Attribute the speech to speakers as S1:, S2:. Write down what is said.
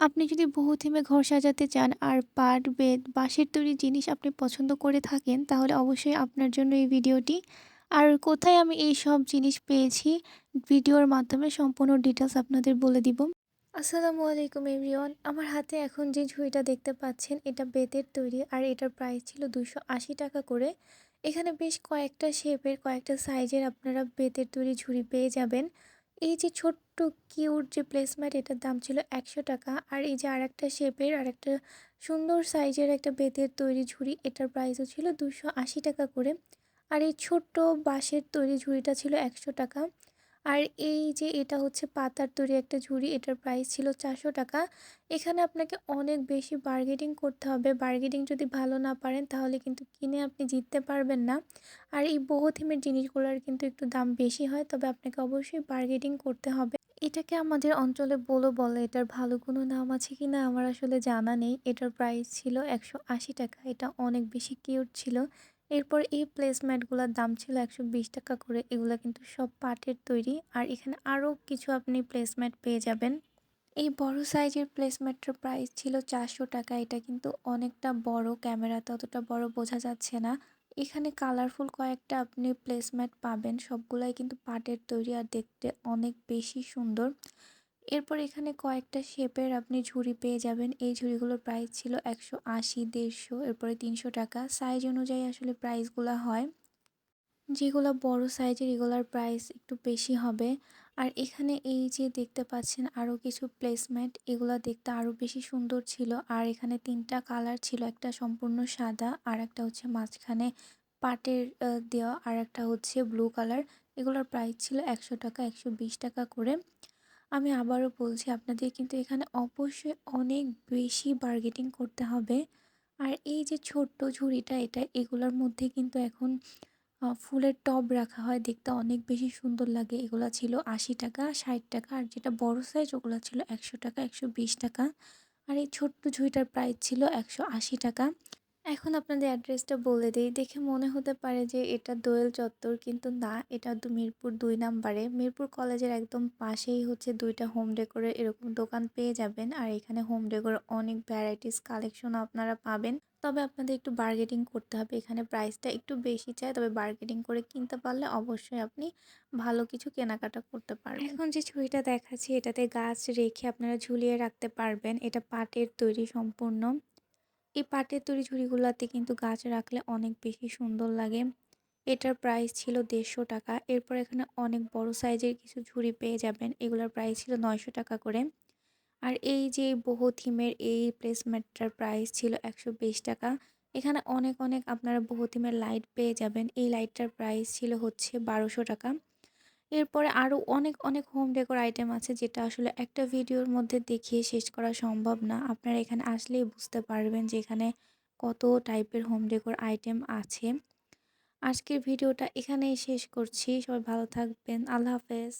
S1: আপনি যদি বহু থিমে ঘর সাজাতে চান আর পাট, বেত, বাঁশের তৈরি জিনিস আপনি পছন্দ করে থাকেন তাহলে অবশ্যই আপনার জন্য এই ভিডিওটি। আর কোথায় আমি এই সব জিনিস পেয়েছি ভিডিওর মাধ্যমে সম্পূর্ণ ডিটেলস আপনাদের বলে দিব। আসসালামু আলাইকুম এভরিওয়ান আমার হাতে এখন যে ঝুড়িটা দেখতে পাচ্ছেন এটা বেতের তৈরি আর এটার প্রাইস ছিল দুশো টাকা করে এখানে বেশ কয়েকটা শেপের কয়েকটা সাইজের আপনারা বেতের তৈরি ঝুড়ি পেয়ে যাবেন এই যে ছোট্ট, কিউট যে প্লেসম্যাট এটার দাম ছিল একশো টাকা। আর এই যে আর একটা শেপের আর একটা সুন্দর সাইজের একটা বেতের তৈরি ঝুড়ি, এটার প্রাইসও ছিল দুশো আশি টাকা করে। আর এই ছোট্ট বাঁশের তৈরি ঝুড়িটা ছিল একশো টাকা। আর এই যে এটা হচ্ছে পাতার তৈরি একটা ঝুড়ি, এটার প্রাইস ছিল চারশো টাকা। এখানে আপনাকে অনেক বেশি বার্গেটিং করতে হবে। বার্গেটিং যদি ভালো না পারেন, তাহলে কিন্তু কিনে আপনি জিততে পারবেন না। আর এই বহু থিমের জিনিসগুলোর কিন্তু একটু দাম বেশি হয়, তবে আপনাকে অবশ্যই বার্গেটিং করতে হবে। এটাকে আমাদের অঞ্চলে বলো বলে, এটার ভালো কোনো নাম আছে কি না আমার আসলে জানা নেই। এটার প্রাইস ছিল একশো আশি টাকা, এটা অনেক বেশি কিউট ছিল। এরপর এই প্লেসম্যাটগুলোর দাম ছিল একশো বিশ টাকা করে। এগুলো কিন্তু সব পাটের তৈরি। আর এখানে আরও কিছু আপনি প্লেসম্যাট পেয়ে যাবেন। এই বড় সাইজের প্লেসম্যাটটার প্রাইস ছিল চারশো টাকা। এটা কিন্তু অনেকটা বড় ক্যামেরাতে অতটা বড় বোঝা যাচ্ছে না। এখানে কালারফুল কয়েকটা আপনি প্লেসম্যাট পাবেন। সবগুলাই কিন্তু পাটের তৈরি আর দেখতে অনেক বেশি সুন্দর। এরপর এখানে কয়েকটা শেপের আপনি ঝুড়ি পেয়ে যাবেন। এই ঝুড়িগুলোর প্রাইস ছিল একশো আশি, দেড়শো, এরপরে তিনশো টাকা। সাইজ অনুযায়ী আসলে প্রাইসগুলো হয়। যেগুলো বড় সাইজের এগুলোর প্রাইস একটু বেশি হবে। আর এখানে এই যে দেখতে পাচ্ছেন আরও কিছু প্লেসমেন্ট এগুলো দেখতে আরও বেশি সুন্দর ছিল। আর এখানে তিনটা কালার ছিল, একটা সম্পূর্ণ সাদা আর একটা হচ্ছে মাঝখানে পাটের দেওয়া আর একটা হচ্ছে ব্লু কালার এগুলোর প্রাইস ছিল একশো টাকা, একশো বিশ টাকা করে। আমি আবারও বলছি আপনাদের কিন্তু এখানে অবশ্যই অনেক বেশি বার্গেটিং করতে হবে। আর এই যে ছোট্ট ঝুড়িটা, এটা এগুলোর মধ্যে কিন্তু এখন ফুলের টব রাখা হয়। দেখতে অনেক বেশি সুন্দর লাগে। এগুলো ছিল আশি টাকা, ষাট টাকা আর যেটা বড় সাইজ ওগুলো ছিল একশো টাকা, একশো বিশ টাকা। আর এই ছোট্ট ঝুড়িটার প্রাইস ছিল একশো আশি টাকা। এখন আপনাদের অ্যাড্রেসটা বলে দিই। দেখে মনে হতে পারে যে এটা দোয়েল চত্বর, কিন্তু না, এটা মিরপুর দুই নাম্বারে। মিরপুর কলেজের একদম পাশেই হচ্ছে দুইটা হোম ডেকোরের এরকম দোকান পেয়ে যাবেন। আর এখানে হোম ডেকোর অনেক ভ্যারাইটিস কালেকশন আপনারা পাবেন। তবে আপনাদের একটু বার্গেটিং করতে হবে। এখানে প্রাইসটা একটু বেশি চায় তবে বার্গেটিং করে কিনতে পারলে অবশ্যই আপনি ভালো কিছু কেনাকাটা করতে পারবেন। এখন যে ছবিটা দেখাচ্ছি, এটাতে গাছ রেখে আপনারা ঝুলিয়ে রাখতে পারবেন। এটা পাটের তৈরি সম্পূর্ণ। এই পাটের তৈরি ঝুড়িগুলোতে কিন্তু গাছ রাখলে অনেক বেশি সুন্দর লাগে। এটার প্রাইস ছিল দেড়শো টাকা। এরপর এখানে অনেক বড় সাইজের কিছু ঝুড়ি পেয়ে যাবেন। এগুলোর প্রাইস ছিল নয়শো টাকা করে। আর এই যে বহু থিমের এই প্লেসমেন্টটার প্রাইস ছিল একশো বিশ টাকা। এখানে অনেক অনেক আপনারা বহু থিমের লাইট পেয়ে যাবেন। এই লাইটটার প্রাইস ছিল হচ্ছে বারোশো টাকা। এরপরে আরও অনেক অনেক হোম ডেকোর আইটেম আছে যেটা আসলে একটা ভিডিওর মধ্যে দেখিয়ে শেষ করা সম্ভব না। আপনারা এখানে আসলেই বুঝতে পারবেন যে এখানে কত টাইপের হোম ডেকোর আইটেম আছে। আজকের ভিডিওটা এখানেই শেষ করছি। সবাই ভালো থাকবেন। আল্লাহ হাফেজ।